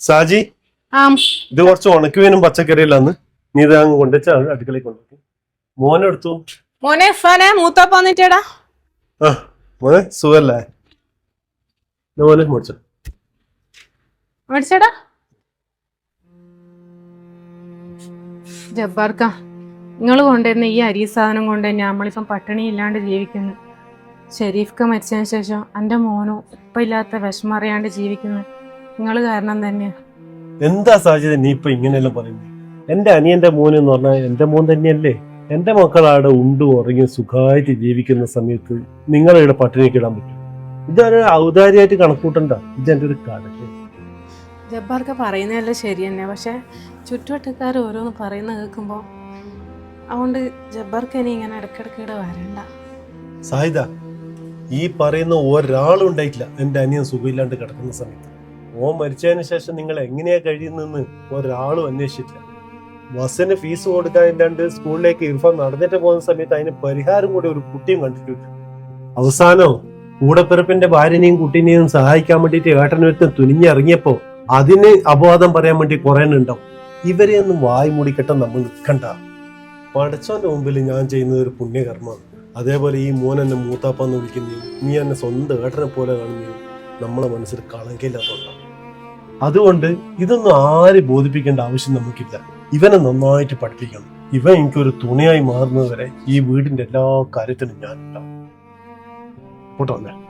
സാജി ഇത് കുറച്ച് ഉണക്കുവേനും പച്ചക്കറിയില്ലാന്ന് നീ ഇത് അങ്ങ് കൊണ്ടുവച്ച അടുക്കളയിൽ കൊണ്ടുപോയി മോനെടുത്തു മോനെ ഫാനെ മൂത്താപ്പ വന്നിട്ടേടാ. ആ മോനെ സുഖല്ലേ? മോനെ മുടിച്ചോ മേടിച്ചേടാ ജബ്ബാർക്ക നിങ്ങൾ കൊണ്ടുവരുന്ന ഈ അരി സാധനം കൊണ്ട് തന്നെ നമ്മളിപ്പം പട്ടിണി ഇല്ലാണ്ട് ജീവിക്കുന്നു. ഷെരീഫ്ക്ക മരിച്ചതിന് ശേഷം എന്റെ മോനും ഇപ്പം ഇല്ലാത്ത വിഷമറിയാണ്ട് ജീവിക്കുന്നു. നിങ്ങൾ കാരണം തന്നെയാ. എന്താ സാഹചര്യം നീ ഇപ്പൊ ഇങ്ങനെയെല്ലാം പറയുന്നത് എന്റെ അനിയന്റെ മോൻ എന്ന് പറഞ്ഞാൽ എന്റെ മോൻ തന്നെയല്ലേ? എന്റെ മക്കളാടെ ഉണ്ട് ഉറങ്ങി സുഖമായിട്ട് ജീവിക്കുന്ന സമയത്ത് നിങ്ങളിവിടെ പട്ടിണിക്ക് ഇടാൻ പറ്റും. ഇതൊരു ഔദാര്യമായിട്ട് കണക്കൂട്ടണ്ട. ഇതെന്റെ ഒരു കടൽ ജബ്ബാർക്ക പറയുന്നതല്ല ശരി തന്നെ. പക്ഷെ ചുറ്റുവട്ടക്കാർ ഓരോന്ന് പറയുന്ന കേൾക്കുമ്പോൾ അതുകൊണ്ട് ജബ്ബാർക്ക് ഇനി ഇങ്ങനെ ഇടയ്ക്കിടയ്ക്ക് ഇവിടെ വരണ്ട. സാഹിദ ഈ പറയുന്ന ഒരാളും ഉണ്ടായിട്ടില്ല. എന്റെ അനിയൻ സുഖമില്ലാണ്ട് കിടക്കുന്ന സമയത്ത്. ഓൻ മരിച്ചതിന് ശേഷം നിങ്ങൾ എങ്ങനെയാ കഴിയുന്നെന്ന് ഒരാളും അന്വേഷിച്ചിട്ടില്ല. ബസ്സിന് ഫീസ് കൊടുക്കാൻ കൊടുക്കാനില്ലാണ്ട് സ്കൂളിലേക്ക് ഇർഫാൻ നടന്നിട്ട് പോകുന്ന സമയത്ത് അതിന് പരിഹാരം കൂടി ഒരു കുട്ടിയും കണ്ടിട്ടില്ല. അവസാനം കൂടപ്പിറപ്പിന്റെ ഭാര്യനെയും കുട്ടീനെയും സഹായിക്കാൻ വേണ്ടിയിട്ട് ഏട്ടനൊരുത്തൻ തുനിഞ്ഞിറങ്ങിയപ്പോ അതിന് അപവാദം പറയാൻ വേണ്ടി കുറെ ഉണ്ടാവും. ഇവരെയൊന്നും വായി മൂടിക്കട്ടെ നമ്മൾ നിൽക്കണ്ട. പടച്ചോന്റെ മുമ്പിൽ ഞാൻ ചെയ്യുന്നത് ഒരു പുണ്യകർമ്മമാണ്. അതേപോലെ ഈ മോൻ എന്നെ മൂത്താപ്പാന്ന് വിളിക്കുന്നതും നീ എന്നെ സ്വന്തം ഏട്ടനെ പോലെ കാണുന്നതും നമ്മളെ മനസ്സിൽ കളങ്കില്ലാത്തോണ്ടാണ് അതുകൊണ്ട് ഇതൊന്നും ആരെ ബോധിപ്പിക്കേണ്ട ആവശ്യം നമുക്കില്ല. ഇവനെ നന്നായിട്ട് പഠിപ്പിക്കണം. ഇവൻ എനിക്കൊരു തുണയായി മാറുന്നത് വരെ ഈ വീടിന്റെ എല്ലാ കാര്യത്തിനും ഞാൻ ഉണ്ടാവും കൂട്ടോ വന്നേ.